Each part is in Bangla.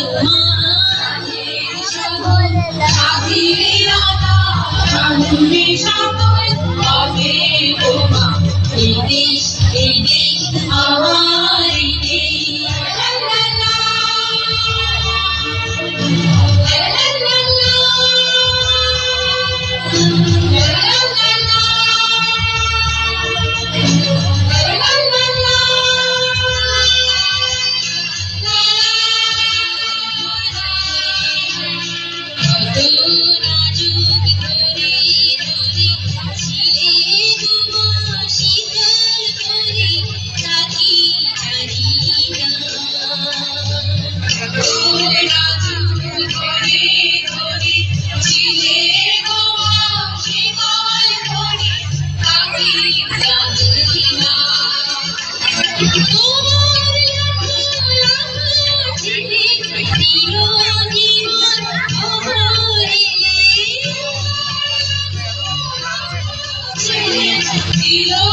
Mama. Happy birthday. sido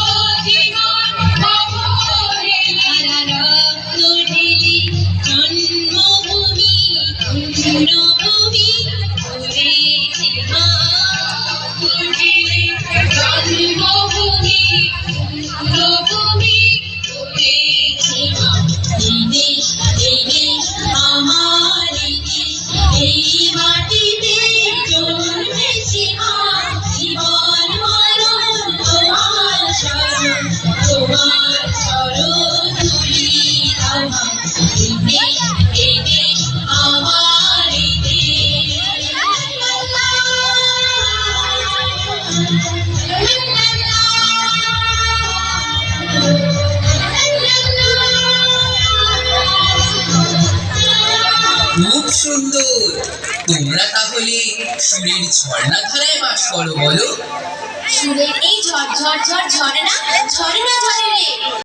তোমরা তাহলে সুরের ঝর্ণা ধারায় বাস করো, বলো। সুরের এই ঝর ঝর ঝর ঝরে না ঝরে। না ঝরে রে